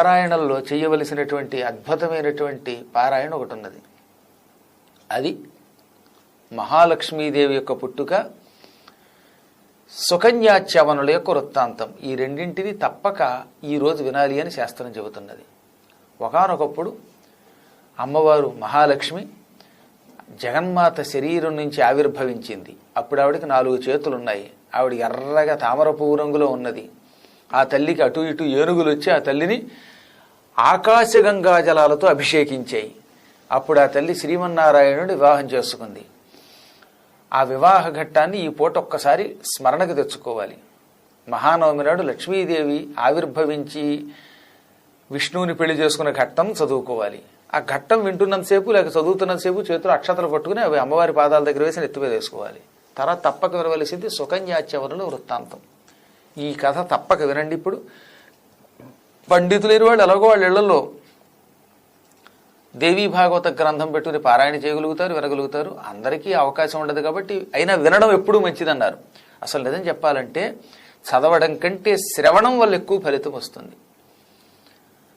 పారాయణంలో చేయవలసినటువంటి అద్భుతమైనటువంటి పారాయణ ఒకటి ఉన్నది అది మహాలక్ష్మీదేవి యొక్క పుట్టుక సుకన్యాచ్యవనుల యొక్క వృత్తాంతం. ఈ రెండింటిని తప్పక ఈ రోజు వినాలి అని శాస్త్రం చెబుతున్నది. ఒకనొకప్పుడు అమ్మవారు మహాలక్ష్మి జగన్మాత శరీరం నుంచి ఆవిర్భవించింది. అప్పుడు ఆవిడకి నాలుగు చేతులు ఉన్నాయి ఆవిడ ఎర్రగా తామర పువ్వు రంగులో ఉన్నది. ఆ తల్లికి అటు ఇటు ఏనుగులు వచ్చి ఆ తల్లిని ఆకాశగంగా జలాలతో అభిషేకించాయి. అప్పుడు ఆ తల్లి శ్రీమన్నారాయణుడు వివాహం చేసుకుంది. ఆ వివాహ ఘట్టాన్ని ఈ పూట ఒక్కసారి స్మరణకు తెచ్చుకోవాలి. మహానవమి నాడు లక్ష్మీదేవి ఆవిర్భవించి విష్ణువుని పెళ్ళి చేసుకున్న ఘట్టం చదువుకోవాలి. ఆ ఘట్టం వింటున్నంతసేపు లేక చదువుతున్నంతసేపు చేతులు అక్షతలు పట్టుకుని అవి అమ్మవారి పాదాల దగ్గర వేసి నెత్తి మీద తర్వాత తప్పక వినవలసింది సుకన్యాచ్యవరుల వృత్తాంతం. ఈ కథ తప్పక వినండి ఇప్పుడు. పండితులేని వాళ్ళు ఎలాగో వాళ్ళ ఇళ్ళలో దేవీ భాగవత గ్రంథం పెట్టుకుని పారాయణ చేయగలుగుతారు వినగలుగుతారు. అందరికీ అవకాశం ఉండదు కాబట్టి అయినా వినడం ఎప్పుడూ మంచిదన్నారు. అసలు నిజం చెప్పాలంటే చదవడం కంటే శ్రవణం వల్ల ఎక్కువ ఫలితం వస్తుంది.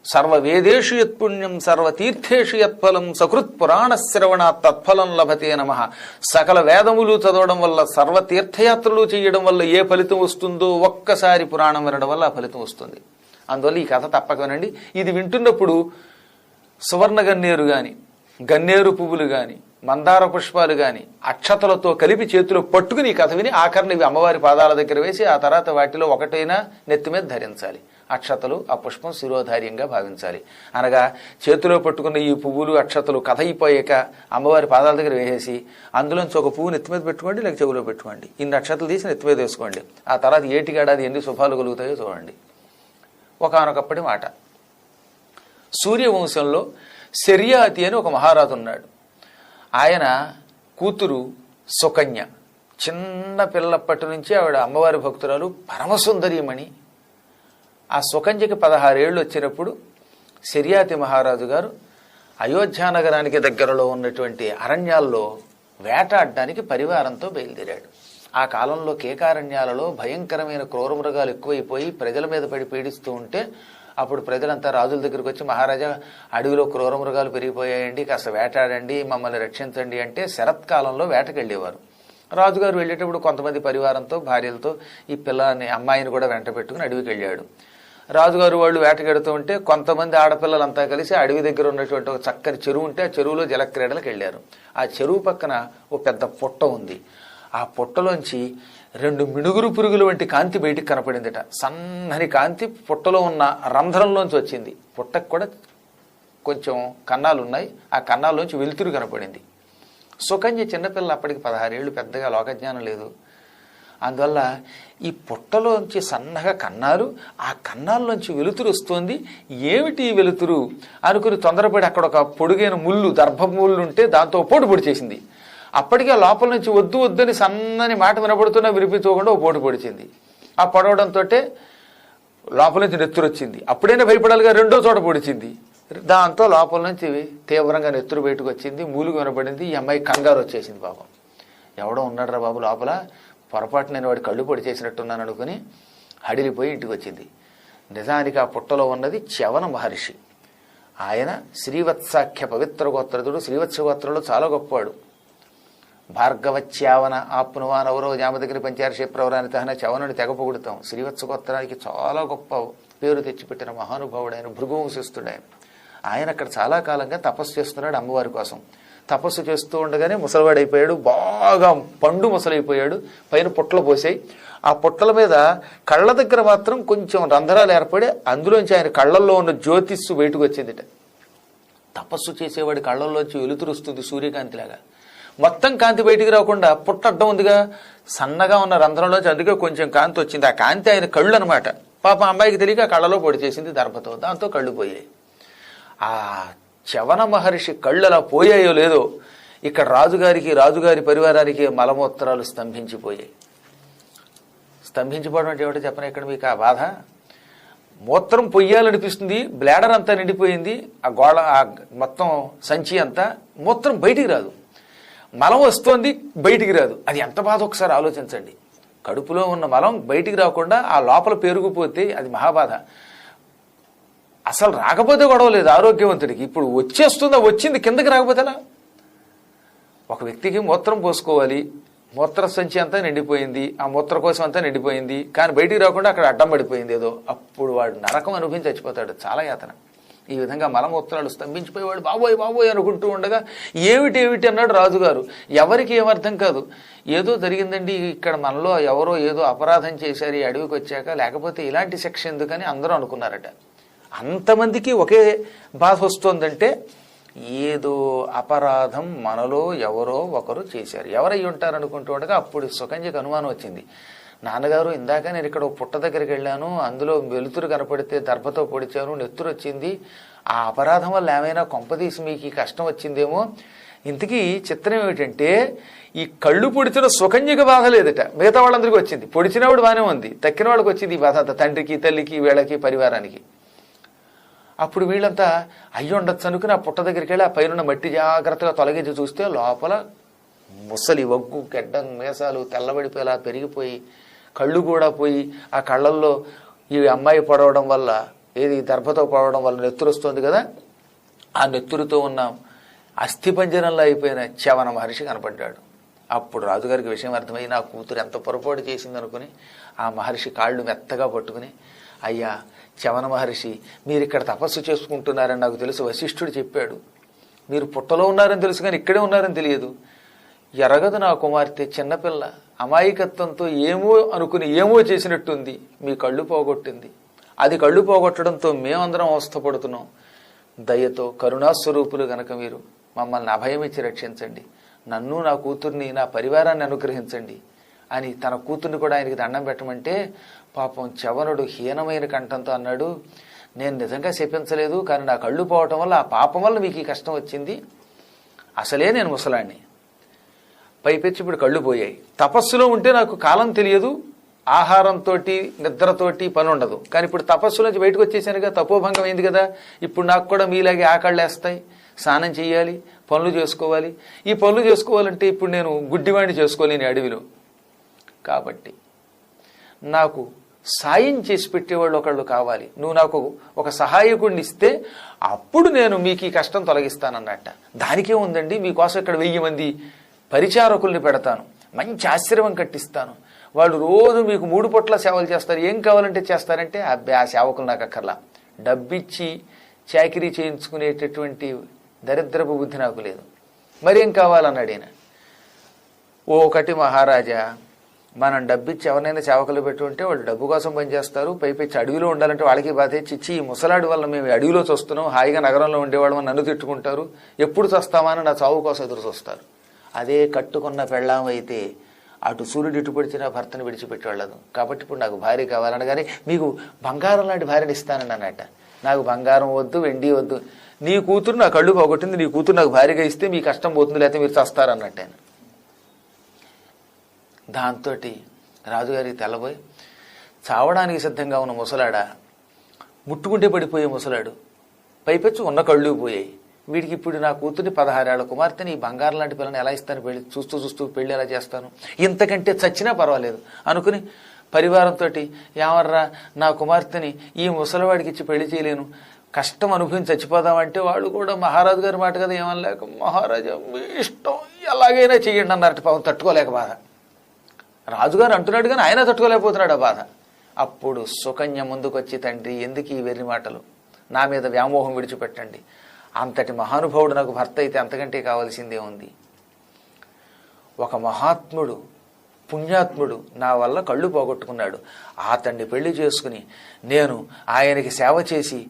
సర్వ వేదేషు యత్పుణ్యం సర్వ తీర్థేషు యత్ఫలం సకృత్ పురాణ శ్రవణ తత్ఫలం లభతే నమ. సకల వేదములు చదవడం వల్ల సర్వ తీర్థయాత్రలు చేయడం వల్ల ఏ ఫలితం వస్తుందో ఒక్కసారి పురాణం వినడం వల్ల ఆ ఫలితం వస్తుంది. అందువల్ల ఈ కథ తప్పకనండి ఇది వింటున్నప్పుడు సువర్ణ గన్నేరు గాని గన్నేరు పువ్వులు గాని మందార పుష్పాలు గాని అక్షతలతో కలిపి చేతిలో పట్టుకుని ఈ కథ విని ఆఖరిని ఇవి అమ్మవారి పాదాల దగ్గర వేసి ఆ తర్వాత వాటిలో ఒకటైనా నెత్తి మీద ధరించాలి. అక్షతలు ఆ పుష్పం శిరోధార్యంగా భావించాలి. అనగా చేతిలో పట్టుకున్న ఈ పువ్వులు అక్షతలు కథ అయిపోయాక అమ్మవారి పాదాల దగ్గర వేసేసి అందులోంచి ఒక పువ్వు నెత్తి మీద పెట్టుకోండి లేక చెవిలో పెట్టుకోండి. ఇన్ని అక్షతలు తీసి నెత్తి మీద వేసుకోండి. ఆ తర్వాత ఏటిగాడాది ఎన్ని శుభాలు కలుగుతాయో చూడండి. ఒకనొకప్పటి మాట. సూర్యవంశంలో శర్యాతి అని ఒక మహారాజు ఉన్నాడు. ఆయన కూతురు సుకన్య. చిన్న పిల్లప్పటి నుంచి ఆవిడ అమ్మవారి భక్తురాలు పరమసుందరీమణి. ఆ సుకన్యకి పదహారేళ్ళు వచ్చినప్పుడు శర్యాతి మహారాజు గారు అయోధ్యానగరానికి దగ్గరలో ఉన్నటువంటి అరణ్యాల్లో వేటాడడానికి పరివారంతో బయలుదేరాడు. ఆ కాలంలో కేకారణ్యాలలో భయంకరమైన క్రూరమృగాలు ఎక్కువైపోయి ప్రజల మీద పడి పీడిస్తూ ఉంటే అప్పుడు ప్రజలంతా రాజుల దగ్గరికి వచ్చి మహారాజా అడవిలో క్రూరమృగాలు పెరిగిపోయాయండి కాస్త వేటాడండి మమ్మల్ని రక్షించండి అంటే శరత్కాలంలో వేటకెళ్ళేవారు. రాజుగారు వెళ్ళేటప్పుడు కొంతమంది పరివారంతో భార్యలతో ఈ పిల్లని అమ్మాయిని కూడా వెంట పెట్టుకుని అడవికి వెళ్ళాడు రాజుగారు వాళ్ళు వేటకెడుతూ ఉంటే కొంతమంది ఆడపిల్లలంతా కలిసి అడవి దగ్గర ఉన్నటువంటి ఒక చక్కని చెరువు ఉంటే ఆ చెరువులో జలక్రీడలకు వెళ్ళారు. ఆ చెరువు పక్కన ఒక పెద్ద పుట్ట ఉంది. ఆ పుట్టలోంచి రెండు మినుగురు పురుగుల వంటి కాంతి బయటికి కనపడిందిట. సన్నని కాంతి పుట్టలో ఉన్న రంధ్రంలోంచి వచ్చింది. పొట్టకు కూడా కొంచెం కన్నాలు ఉన్నాయి ఆ కన్నాల్లోంచి వెలుతురు కనపడింది. సుకన్య చిన్నపిల్ల అప్పటికి పదహారేళ్ళు పెద్దగా లోకజ్ఞానం లేదు. అందువల్ల ఈ పుట్టలోంచి సన్నగా కన్నారు ఆ కన్నాల్లోంచి వెలుతురు వస్తోంది. ఏమిటి వెలుతురు? అనుకుని తొందరపడి అక్కడ ఒక పొడుగైన ముళ్ళు దర్భ ముళ్ళు ఉంటే దాంతో పోటు పొడి చేసింది. అప్పటికే లోపల నుంచి వద్దు వద్దని సన్నని మాట వినబడుతున్నా వినిపించుకోకుండా ఓ పోటు పొడిచింది. ఆ పొడవడంతో లోపల నుంచి నెత్తురు వచ్చింది అప్పుడైనా భయపడాలిగా రెండో చోట పొడిచింది. దాంతో లోపల నుంచి తీవ్రంగా నెత్తురు బయటకు వచ్చింది మూలుగు వినపడింది ఈ అమ్మాయి కంగారు వచ్చేసింది పాపం. ఎవడో ఉన్నాడరా బాబు లోపల పొరపాటు నేను వాడి కళ్ళు పొడి చేసినట్టున్నాను అనుకుని హడిలిపోయి ఇంటికి వచ్చింది. నిజానికి ఆ పుట్టలో ఉన్నది చవన మహర్షి. ఆయన శ్రీవత్సాఖ్య పవిత్ర గోత్రదుడు. శ్రీవత్స గోత్రంలో చాలా గొప్పవాడు. భార్గవచ్యావన ఆప్నువాన్ ఎవరో జామదగిరి పంచారషి ప్రవరాని తహన చవనుని తెగపొగుడుతాం. శ్రీవత్సగోత్రానికి చాలా గొప్ప పేరు తెచ్చిపెట్టిన మహానుభావుడైన భృగువంశిస్తుడైన ఆయన అక్కడ చాలా కాలంగా తపస్సు చేస్తున్నాడు అమ్మవారి కోసం. తపస్సు చేస్తూ ఉండగానే ముసలివాడైపోయాడు బాగా పండు ముసలైపోయాడు పైన పుట్టలు పోసాయి. ఆ పుట్టల మీద కళ్ళ దగ్గర మాత్రం కొంచెం రంధ్రాలు ఏర్పడి అందులోంచి ఆయన కళ్ళల్లో ఉన్న జ్యోతిస్సు బయటకు వచ్చిందిట. తపస్సు చేసేవాడి కళ్ళల్లోంచి వెలుతురు వస్తుంది సూర్యకాంతిలాగా. మొత్తం కాంతి బయటికి రాకుండా పుట్ట అడ్డం ఉందిగా. సన్నగా ఉన్న రంధ్రంలోంచి అందుకే కొంచెం కాంతి వచ్చింది. ఆ కాంతి ఆయన కళ్ళు అనమాట పాప అమ్మాయికి తెలియక ఆ కళ్ళలో పొడి చేసింది దర్భతో. దాంతో కళ్ళు పోయాయి. ఆ చవన మహర్షి కళ్ళు అలా పోయాయో లేదో ఇక్కడ రాజుగారికి రాజుగారి పరివారానికి మలమూత్రాలు స్తంభించిపోయాయి. స్తంభించిపోవడం అంటే ఏమిటో చెప్పను ఇక్కడ మీకు ఆ బాధ? మూత్రం పొయ్యాలనిపిస్తుంది బ్లాడర్ అంతా నిండిపోయింది ఆ గోళ ఆ మొత్తం సంచి అంతా మూత్రం బయటికి రాదు. మలం వస్తోంది బయటికి రాదు. అది ఎంత బాధ ఒకసారి ఆలోచించండి. కడుపులో ఉన్న మలం బయటికి రాకుండా ఆ లోపల పెరిగిపోతే అది మహాబాధ. అసలు రాకపోతే గొడవ లేదు ఆరోగ్యవంతుడికి. ఇప్పుడు వచ్చేస్తుందా వచ్చింది కిందకి రాకపోతే ఒక వ్యక్తికి మూత్రం పోసుకోవాలి. మూత్ర సంచి అంతా నిండిపోయింది ఆ మూత్ర కోసం అంతా నిండిపోయింది. కానీ బయటికి రాకుండా అక్కడ అడ్డం పడిపోయింది ఏదో. అప్పుడు వాడు నరకం అనుభవించి చచ్చిపోతాడు. చాలా యాతన. ఈ విధంగా మలమూత్రాలు స్తంభించిపోయేవాడు బాబోయ్ బాబోయ్ అనుకుంటూ ఉండగా ఏమిటి ఏమిటి అన్నాడు రాజుగారు. ఎవరికి ఏమర్థం కాదు. ఏదో జరిగిందండి ఇక్కడ మనలో ఎవరో ఏదో అపరాధం చేశారు ఈ అడవికి వచ్చాక లేకపోతే ఇలాంటి శిక్ష ఎందుకని అందరూ అనుకున్నారట. అంతమందికి ఒకే బాధ వస్తోందంటే ఏదో అపరాధం మనలో ఎవరో ఒకరు చేశారు. ఎవరై ఉంటారు అనుకుంటూ ఉండగా అప్పుడు సుకంజకి అనుమానం వచ్చింది. నాన్నగారు ఇందాక నేను ఇక్కడ పుట్ట దగ్గరికి వెళ్ళాను. అందులో వెలుతురు కనపడితే దర్భతో పొడిచాను. నెత్తురు వచ్చింది. ఆ అపరాధం వల్ల ఏమైనా కొంపదీసి మీకు ఈ కష్టం వచ్చిందేమో? ఇంతకీ చిత్రం ఏమిటంటే ఈ కళ్ళు పొడిచిన సుకన్యకు బాధ లేదట. మిగతా వాళ్ళందరికీ వచ్చింది. పొడిచినవాడు బాగానే ఉంది. తక్కిన వాళ్ళకి వచ్చింది ఈ బాధ. అంతా తండ్రికి తల్లికి వీళ్ళకి పరివారానికి. అప్పుడు వీళ్ళంతా అయ్యి ఉండొచ్చు అనుకుని ఆ పుట్ట దగ్గరికి వెళ్ళి ఆ పైన మట్టి జాగ్రత్తగా తొలగించి చూస్తే లోపల ముసలి వగ్గు గెడ్డం మేసాలు తెల్లబడిపోయేలా పెరిగిపోయి కళ్ళు కూడా పోయి ఆ కళ్ళల్లో ఈ అమ్మాయి పడవడం వల్ల ఏది దర్భతో పడవడం వల్ల నెత్తురు వస్తుంది కదా? ఆ నెత్తురుతో ఉన్న అస్థిపంజరంలో అయిపోయిన చవన మహర్షి కనపడ్డాడు. అప్పుడు రాజుగారికి విషయం అర్థమై నా కూతురు ఎంత పొరపాటు చేసిందనుకుని ఆ మహర్షి కాళ్ళు మెత్తగా పట్టుకుని అయ్యా చవన మహర్షి మీరు ఇక్కడ తపస్సు చేసుకుంటున్నారని నాకు తెలుసు వశిష్ఠుడు చెప్పాడు. మీరు పుట్టలో ఉన్నారని తెలుసు కానీ ఇక్కడే ఉన్నారని తెలియదు. ఎరగదు నా కుమార్తె చిన్నపిల్ల. అమాయకత్వంతో ఏమో అనుకుని ఏమో చేసినట్టుంది. మీ కళ్ళు పోగొట్టింది. అది కళ్ళు పోగొట్టడంతో మేమందరం అవస్థపడుతున్నాం. దయతో కరుణాస్వరూపులు గనక మీరు మమ్మల్ని అభయమిచ్చి రక్షించండి. నన్ను నా కూతుర్ని నా పరివారాన్ని అనుగ్రహించండి అని తన కూతుర్ని కూడా ఆయనకి దండం పెట్టమంటే పాపం చవనుడు హీనమైన కంఠంతో అన్నాడు నేను నిజంగా శపించలేదు కానీ నా కళ్ళు పోవటం వల్ల ఆ పాపం వల్ల మీకు ఈ కష్టం వచ్చింది. అసలే నేను ముసలాన్ని పైపెచ్చి ఇప్పుడు కళ్ళు పోయాయి. తపస్సులో ఉంటే నాకు కాలం తెలియదు ఆహారంతో నిద్రతోటి పని ఉండదు. కానీ ఇప్పుడు తపస్సు నుంచి బయటకు వచ్చేసానుగా తపోభంగం అయింది కదా ఇప్పుడు నాకు కూడా మీలాగే ఆకళ్ళేస్తాయి స్నానం చేయాలి పనులు చేసుకోవాలి. ఈ పనులు చేసుకోవాలంటే ఇప్పుడు నేను గుడ్డివాణ్ణి చేసుకోలేని అడవిలో. కాబట్టి నాకు సాయం చేసి పెట్టేవాళ్ళు ఒకళ్ళు కావాలి. నువ్వు నాకు ఒక సహాయకుడిని ఇస్తే అప్పుడు నేను మీకు ఈ కష్టం తొలగిస్తానన్నట్ట. దానికే ఉందండి మీకోసం ఇక్కడ వెయ్యి మంది పరిచారకుల్ని పెడతాను. మంచి ఆశ్రమం కట్టిస్తాను. వాళ్ళు రోజు మీకు మూడు పొట్ల సేవలు చేస్తారు. ఏం కావాలంటే చేస్తారంటే అబ్బాయి ఆ సేవకులు నాకు అక్కర్లా. డబ్బిచ్చి చాకరీ చేయించుకునేటటువంటి దరిద్రపు బుద్ధి నాకు లేదు. మరేం కావాలన్నాడు ఈయన? ఓ ఒకటి మహారాజా మనం డబ్బిచ్చి ఎవరినైనా సేవకులు పెట్టుంటే వాళ్ళు డబ్బు కోసం పనిచేస్తారు పైపెచ్చి అడవిలో ఉండాలంటే వాళ్ళకి బాధ చిచ్చి ఈ ముసలాడి వల్ల మేము అడవిలో చూస్తున్నాం. హాయిగా నగరంలో ఉండేవాళ్ళం నన్ను తిట్టుకుంటారు. ఎప్పుడు చస్తామని నా చావు కోసం ఎదురు చూస్తారు. అదే కట్టుకున్న పెళ్ళాం అయితే అటు సూర్యుడు ఇటు పడిచిన భర్తను విడిచిపెట్టి వెళ్ళదు కాబట్టి ఇప్పుడు నాకు భార్య కావాలనగానే మీకు బంగారం లాంటి భార్యను ఇస్తానని అన్నట్ట నాకు బంగారం వద్దు వెండి వద్దు. నీ కూతురు నా కళ్ళు పోగొట్టింది నీ కూతురు నాకు భార్యగా ఇస్తే మీ కష్టం పోతుంది లేకపోతే మీరు చస్తారన్నట్టు దాంతో రాజుగారికి తెల్లబోయి చావడానికి సిద్ధంగా ఉన్న ముసలాడ ముట్టుకుంటే పడిపోయే ముసలాడు పైపెచ్చు ఉన్న కళ్ళు పోయాయి. వీడికి ఇప్పుడు నా కూతుర్ని పదహారేళ్ళ కుమార్తెని ఈ బంగారం లాంటి పిల్లని ఎలా ఇస్తాను పెళ్ళి? చూస్తూ చూస్తూ పెళ్ళి ఎలా చేస్తాను? ఇంతకంటే చచ్చినా పర్వాలేదు. అనుకుని పరివారంతో ఏమర్రా నా కుమార్తెని ఈ ముసలివాడికి ఇచ్చి పెళ్ళి చేయలేను. కష్టం అనుభవించి చచ్చిపోదామంటే వాళ్ళు కూడా మహారాజు గారి మాట కదా ఏమనలేక మహారాజా మీ ఇష్టం ఎలాగైనా చెయ్యండి అన్నారట పవన్ తట్టుకోలేక బాధ. రాజుగారు అంటున్నాడు కానీ ఆయన తట్టుకోలేకపోతున్నాడు ఆ బాధ. అప్పుడు సుకన్య ముందుకొచ్చి తండ్రి ఎందుకు ఈ వెర్రి మాటలు? నా మీద వ్యామోహం విడిచిపెట్టండి. అంతటి మహానుభావుడు నాకు భర్త అయితే అంతకంటే కావాల్సిందే ఉంది. ఒక మహాత్ముడు పుణ్యాత్ముడు నా వల్ల కళ్ళు పోగొట్టుకున్నాడు. అతన్ని పెళ్ళి చేసుకుని నేను ఆయనకి సేవ చేసి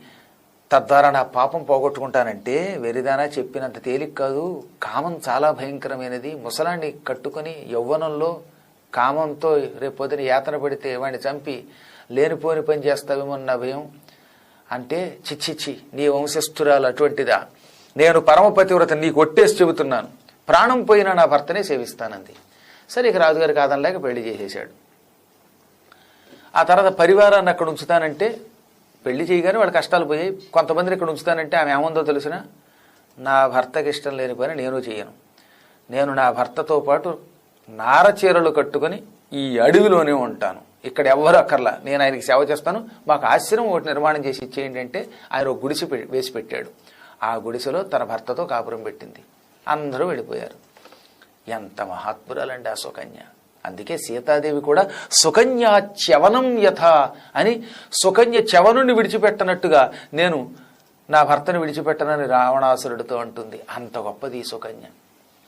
తద్వారా నా పాపం పోగొట్టుకుంటానంటే వెరిదానా చెప్పినంత తేలిక కాదు. కామం చాలా భయంకరమైనది. ముసలాన్ని కట్టుకొని యవ్వనంలో కామంతో రేపొద్దున యాతన పడితే వాడిని చంపి లేనిపోని పని చేస్తావేమో నా భయం. అంటే చిచ్చిచ్చి నీ వంశస్థురాలు అటువంటిదా? నేను పరమపతివ్రత నీకు ఒట్టేసి చెబుతున్నాను. ప్రాణం పోయిన నా భర్తనే సేవిస్తానంది. సరే ఇక రాజుగారి కాదనలేక పెళ్ళి చేసేశాడు. ఆ తర్వాత పరివారాన్ని అక్కడ ఉంచుతానంటే పెళ్ళి చేయగానే వాళ్ళ కష్టాలు పోయాయి. కొంతమందిని ఇక్కడ ఉంచుతానంటే ఆమె ఏముందో తెలిసిన? నా భర్తకి ఇష్టం లేని పని నేను చేయను. నేను నా భర్తతో పాటు నార చీరలు కట్టుకొని ఈ అడవిలోనే ఉంటాను. ఇక్కడ ఎవ్వరు అక్కర్లా. నేను ఆయనకి సేవ చేస్తాను. మాకు ఆశ్రమం ఒకటి నిర్మాణం చేసి ఇచ్చేయండి అంటే ఆయన ఒక గుడిసె వేసి పెట్టాడు. ఆ గుడిసెలో తన భర్తతో కాపురం పెట్టింది. అందరూ వెళ్ళిపోయారు. ఎంత మహాత్మురాలండి ఆ సుకన్య. అందుకే సీతాదేవి కూడా సుకన్య చవనం యథ అని సుకన్య చవనుని విడిచిపెట్టనట్టుగా నేను నా భర్తను విడిచిపెట్టనని రావణాసురుడితో అంటుంది. అంత గొప్పది ఈ సుకన్య.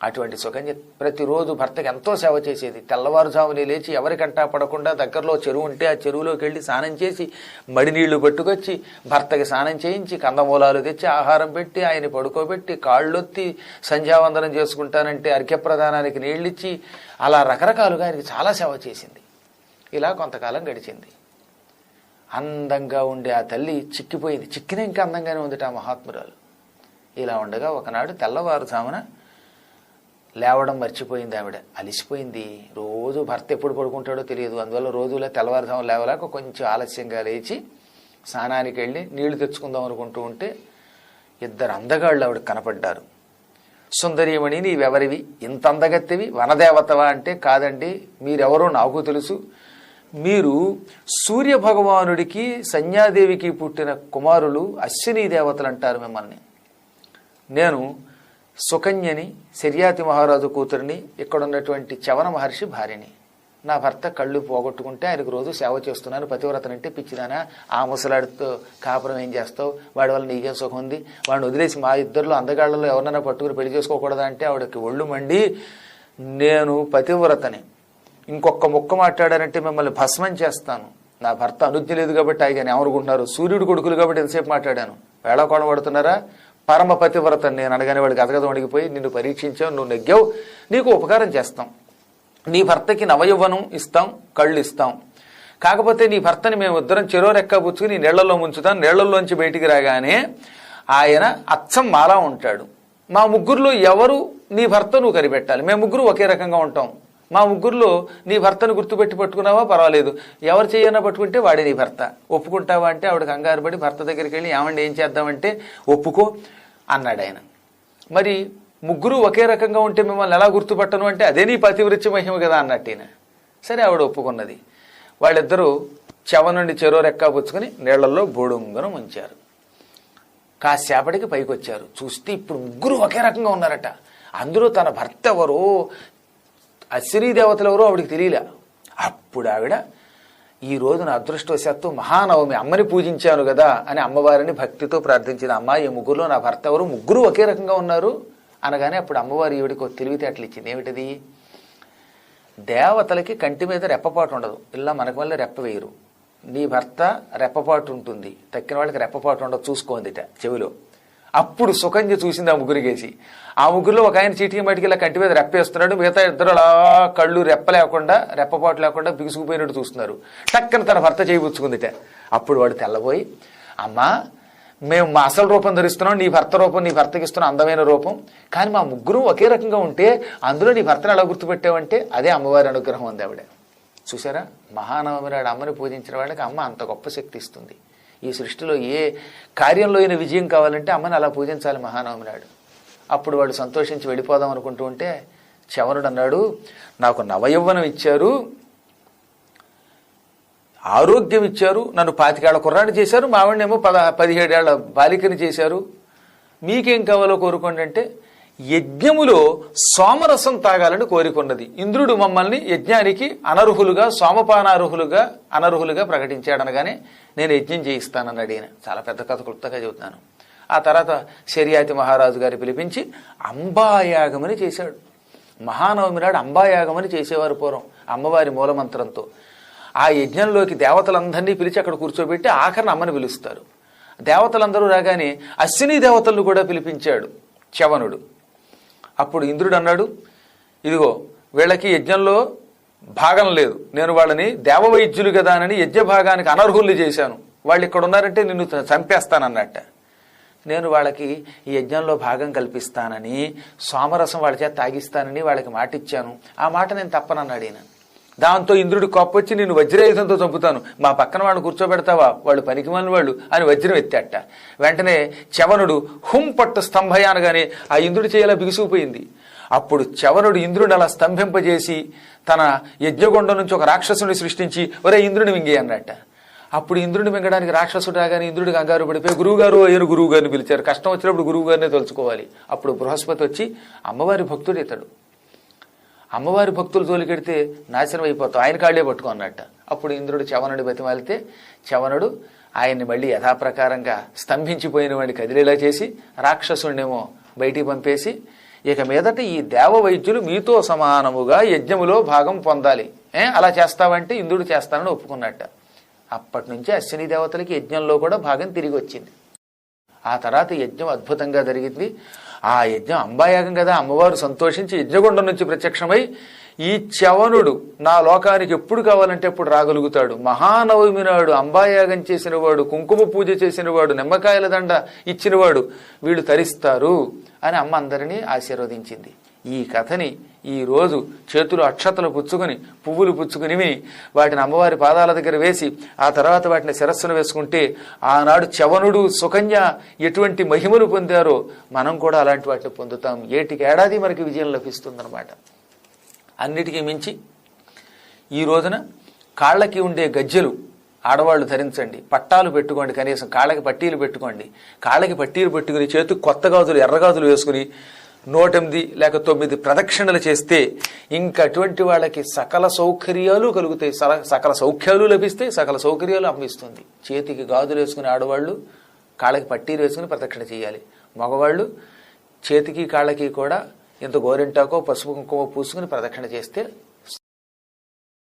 అటువంటి సుకన్య ప్రతిరోజు భర్తకి ఎంతో సేవ చేసేది. తెల్లవారుజామునే లేచి ఎవరికంటా పడకుండా దగ్గరలో చెరువు ఉంటే ఆ చెరువులోకి వెళ్ళి స్నానం చేసి మడినీళ్ళు పట్టుకొచ్చి భర్తకి స్నానం చేయించి కందమూలాలు తెచ్చి ఆహారం పెట్టి ఆయన పడుకోబెట్టి కాళ్ళొత్తి సంధ్యావందనం చేసుకుంటానంటే అర్ఘ్యప్రదానానికి నీళ్ళిచ్చి అలా రకరకాలుగా ఆయనకి చాలా సేవ చేసింది. ఇలా కొంతకాలం గడిచింది. అందంగా ఉండే ఆ తల్లి చిక్కిపోయింది. చిక్కిన ఇంకా అందంగానే ఉందిట ఆ మహాత్మురాలు. ఇలా ఉండగా ఒకనాడు తెల్లవారుజామున లేవడం మర్చిపోయింది ఆవిడ. అలిసిపోయింది. రోజు భర్త ఎప్పుడు పడుకుంటాడో తెలియదు. అందువల్ల రోజులో తెల్లవారుదాం లేవలేక కొంచెం ఆలస్యంగా లేచి స్నానానికి వెళ్ళి నీళ్ళు తెచ్చుకుందాం అనుకుంటూ ఉంటే ఇద్దరు అందగాళ్ళు ఆవిడ కనపడ్డారు. సుందరీమణి నీవెవరివి ఇంత అందగత్తెవి? వనదేవతవా అంటే కాదండి. మీరెవరో నాకు తెలుసు. మీరు సూర్య భగవానుడికి సంధ్యాదేవికి పుట్టిన కుమారులు అశ్విని దేవతలు అంటారు మిమ్మల్ని. నేను సుకన్యని శర్యాతి మహారాజు కూతురిని ఇక్కడ ఉన్నటువంటి చవన మహర్షి భార్యని. నా భర్త కళ్ళు పోగొట్టుకుంటే ఆయనకు రోజు సేవ చేస్తున్నాను పతివ్రతనంటే పిచ్చిదానా ఆ ముసలాడితో కాపురం ఏం చేస్తావు? వాడి వల్ల నీకేం సుఖం ఉంది? వాడిని వదిలేసి మా ఇద్దరిలో అందగాళ్ళలో ఎవరినైనా పట్టుకుని పెళ్ళి చేసుకోకూడదా అంటే ఆవిడకి ఒళ్ళు మండి నేను పతివ్రతని. ఇంకొక ముక్క మాట్లాడారంటే మిమ్మల్ని భస్మం చేస్తాను. నా భర్త అనుజ్ఞ లేదు కాబట్టి ఆయన ఏమనుకుంటున్నారు? సూర్యుడు కొడుకులు కాబట్టి ఎంతసేపు మాట్లాడాను? వేళాకోళం పడుతున్నారా పరమ పతివ్రత నేను అనగానే వాడికి గదగదం అడిగిపోయి నిన్ను పరీక్షించావు నువ్వు నెగ్గావు నీకు ఉపకారం చేస్తాం. నీ భర్తకి నవయవ్వనం ఇస్తాం కళ్ళు ఇస్తాం. కాకపోతే నీ భర్తని మేము ఇద్దరం చెరో రెక్క పుచ్చుకుని నీళ్ళలో ముంచుతాం నీళ్ళలోంచి బయటికి రాగానే ఆయన అచ్చం మాలా ఉంటాడు. మా ముగ్గురులో ఎవరు నీ భర్త నువ్వు కనిపెట్టాలి? మేము ముగ్గురు ఒకే రకంగా ఉంటాం. మా ముగ్గురులో నీ భర్తను గుర్తుపెట్టి పట్టుకున్నావా? పర్వాలేదు. ఎవరు చేయన్నా పట్టుకుంటే వాడే నీ భర్త. ఒప్పుకుంటావా అంటే ఆవిడ కంగారు పడి భర్త దగ్గరికి వెళ్ళి ఏమండి ఏం చేద్దామంటే? ఒప్పుకో అన్నాడు ఆయన. మరి ముగ్గురు ఒకే రకంగా ఉంటే మిమ్మల్ని ఎలా గుర్తుపట్టను అంటే అదే నీ పతివృత్య మహిమ కదా అన్నట్టేన సరే ఆవిడ ఒప్పుకున్నది. వాళ్ళిద్దరూ చెవ నుండి చెరో రెక్కా పుచ్చుకొని నీళ్ళలో బోడుంగను ముంచారు. కాసేపటికి పైకి వచ్చారు చూస్తే ఇప్పుడు ముగ్గురు ఒకే రకంగా ఉన్నారట. అందులో తన భర్త ఎవరో అశ్విని దేవతలు ఎవరో ఆవిడికి తెలియలే. అప్పుడు ఆవిడ ఈ రోజున అదృష్టవశాత్తు మహానవమి అమ్మని పూజించాను కదా అని అమ్మవారిని భక్తితో ప్రార్థించిన అమ్మ ఈ ముగ్గురులో నా భర్త ఎవరు? ముగ్గురు ఒకే రకంగా ఉన్నారు? అనగానే అప్పుడు అమ్మవారి ఈవిడికి ఒక తెలివితేటలు ఇచ్చింది. ఏమిటిది? దేవతలకి కంటి మీద రెప్పపాటు ఉండదు. ఇలా మనకు వల్ల రెప్ప వేయరు. నీ భర్త రెప్పపాటు ఉంటుంది. తక్కిన వాళ్ళకి రెప్పపాటు ఉండదు. చూసుకోందిట చెవిలో. అప్పుడు సుకన్య చూసింది ఆ ముగ్గురికేసి. ఆ ముగ్గురులో ఒక ఆయన చీటికి మటికి ఇలా కంటి మీద రెప్పేస్తున్నాడు మిగతా ఇద్దరు అలా కళ్ళు రెప్ప లేకుండా రెప్పపాటు లేకుండా బిగుసుకుపోయినట్టు చూస్తున్నారు. టక్కన తన భర్త చేయబుచ్చుకుందిట అప్పుడు వాడు తెల్లబోయి అమ్మా మేము మా అసలు రూపం ధరిస్తున్నాం నీ భర్త రూపం నీ భర్తకి ఇస్తున్న అందమైన రూపం. కానీ మా ముగ్గురు ఒకే రకంగా ఉంటే అందులో నీ భర్తను ఎలా గుర్తుపెట్టావంటే అదే అమ్మవారి అనుగ్రహం ఉంది ఆవిడ. చూసారా మహానవమి నాడు అమ్మని పూజించిన వాళ్ళకి అమ్మ అంత గొప్ప శక్తి ఇస్తుంది. ఈ సృష్టిలో ఏ కార్యంలో అయిన విజయం కావాలంటే అమ్మని అలా పూజించాలి మహానవమి నాడు. అప్పుడు వాడు సంతోషించి వెళ్ళిపోదాం అనుకుంటూ ఉంటే చవనుడు అన్నాడు నాకు నవయవ్వనం ఇచ్చారు ఆరోగ్యం ఇచ్చారు నన్ను పాతికేళ్ళ కుర్రాన్ని చేశారు మావాడినేమో పద పదిహేడేళ్ళ బాలికని చేశారు. మీకేం కావాలో కోరుకోండి అంటే యజ్ఞములో సోమరసం తాగాలని కోరికొన్నది. ఇంద్రుడు మమ్మల్ని యజ్ఞానికి అనర్హులుగా సోమపానార్హులుగా అనర్హులుగా ప్రకటించాడనగానే నేను యజ్ఞం చేయిస్తానని అడిగిన. చాలా పెద్ద కథ క్లుప్తంగా చెబుతున్నాను. ఆ తర్వాత శర్యాతి మహారాజు గారి పిలిపించి అంబాయాగమని చేశాడు. మహానవమి నాడు అంబాయాగమని చేసేవారు పూర్వం అమ్మవారి మూలమంత్రంతో. ఆ యజ్ఞంలోకి దేవతలందరినీ పిలిచి అక్కడ కూర్చోబెట్టి ఆఖరిని అమ్మని పిలుస్తారు. దేవతలందరూ రాగానే అశ్విని దేవతలను కూడా పిలిపించాడు. చవనుడు అప్పుడు ఇంద్రుడు అన్నాడు ఇదిగో వీళ్ళకి యజ్ఞంలో భాగం లేదు. నేను వాళ్ళని దేవవైద్యులు కదా అని యజ్ఞ భాగానికి అనర్హుల్ని చేశాను. వాళ్ళు ఇక్కడ ఉన్నారంటే నిన్ను చంపేస్తానన్నట్ట. నేను వాళ్ళకి ఈ యజ్ఞంలో భాగం కల్పిస్తానని సోమరసం వాళ్ళ చేత తాగిస్తానని వాళ్ళకి మాట ఇచ్చాను ఆ మాట నేను తప్పనన్నాడు ఈయన. దాంతో ఇంద్రుడి కొప్పొచ్చి నేను వజ్రాయుధంతో చంపుతాను. మా పక్కన వాళ్ళు కూర్చోబెడతావా? వాళ్ళు పనికిమాలిన వాళ్ళు. అని వజ్రం ఎత్తాట వెంటనే చవనుడు హుం పట్టు స్తంభయానగానే ఆ ఇంద్రుడి చేయలా బిగుసుకుపోయింది అప్పుడు చవనుడు ఇంద్రుడు అలా స్తంభింపజేసి తన యజ్ఞగుండం నుంచి ఒక రాక్షసుని సృష్టించి ఒరే ఇంద్రుని మింగి అన్నట్ట అప్పుడు ఇంద్రుని మింగడానికి రాక్షసుడు రాగానే ఇంద్రుడి కంగారు పడిపోయి గురువుగారు అయ్యను గురువు గారిని పిలిచారు. కష్టం వచ్చినప్పుడు గురువు గారినే తలుచుకోవాలి. అప్పుడు బృహస్పతి వచ్చి అమ్మవారి భక్తుడు ఇతడు అమ్మవారి భక్తులు తోలికెడితే నాశనం అయిపోతాం. ఆయన కాళ్ళే పట్టుకోన్నట్ట. అప్పుడు ఇంద్రుడు చవనుడి బతిమాలితే చవనుడు ఆయన్ని మళ్ళీ యథాప్రకారంగా స్తంభించిపోయిన వాడిని కదిలేలా చేసి రాక్షసుడినేమో బయటికి పంపేసి ఇక మీదట ఈ దేవ వైద్యులు మీతో సమానముగా యజ్ఞములో భాగం పొందాలి. ఏ? అలా చేస్తావంటే ఇంద్రుడు చేస్తానని ఒప్పుకున్నట్ట. అప్పటి నుంచి అశ్విని దేవతలకి యజ్ఞంలో కూడా భాగం తిరిగి వచ్చింది ఆ తర్వాత యజ్ఞం అద్భుతంగా జరిగింది. ఆ యజ్ఞం అంబాయాగం కదా. అమ్మవారు సంతోషించి యజ్ఞగుండం నుంచి ప్రత్యక్షమై ఈ చవనుడు నా లోకానికి ఎప్పుడు కావాలంటే ఎప్పుడు రాగలుగుతాడు. మహానవమి నాడు అంబాయాగం చేసినవాడు కుంకుమ పూజ చేసినవాడు నిమ్మకాయల దండ ఇచ్చినవాడు వీళ్ళు తరిస్తారు అని అమ్మ అందరినీ ఆశీర్వదించింది. ఈ కథని ఈ రోజు చేతులు అక్షతలు పుచ్చుకొని పువ్వులు పుచ్చుకుని విని వాటిని అమ్మవారి పాదాల దగ్గర వేసి ఆ తర్వాత వాటిని శిరస్సును వేసుకుంటే ఆనాడు చవనుడు సుకన్య ఎటువంటి మహిమలు పొందారో మనం కూడా అలాంటి వాటిని పొందుతాం. ఏటికి ఏడాది మనకి విజయం లభిస్తుందన్నమాట. అన్నిటికీ మించి ఈ రోజున కాళ్ళకి ఉండే గజ్జెలు ఆడవాళ్ళు ధరించండి. పట్టాలు పెట్టుకోండి కనీసం కాళ్ళకి పట్టీలు పెట్టుకోండి. కాళ్ళకి పట్టీలు పెట్టుకుని చేతికి కొత్త గాజులు ఎర్ర గాజులు వేసుకుని నూటెనిమిది లేక తొమ్మిది ప్రదక్షిణలు చేస్తే ఇంకా అటువంటి వాళ్ళకి సకల సౌకర్యాలు కలుగుతాయి. సల- సకల సౌఖ్యాలు లభిస్తాయి సకల సౌకర్యాలు అమ్మిస్తుంది. చేతికి గాజులు వేసుకుని ఆడవాళ్ళు కాళ్ళకి పట్టీలు వేసుకుని ప్రదక్షిణ చేయాలి. మగవాళ్ళు చేతికి కాళ్ళకి కూడా ఇంత గోరింటాకో పసుపు కుంకుమ పూసుకుని ప్రదక్షిణ చేస్తే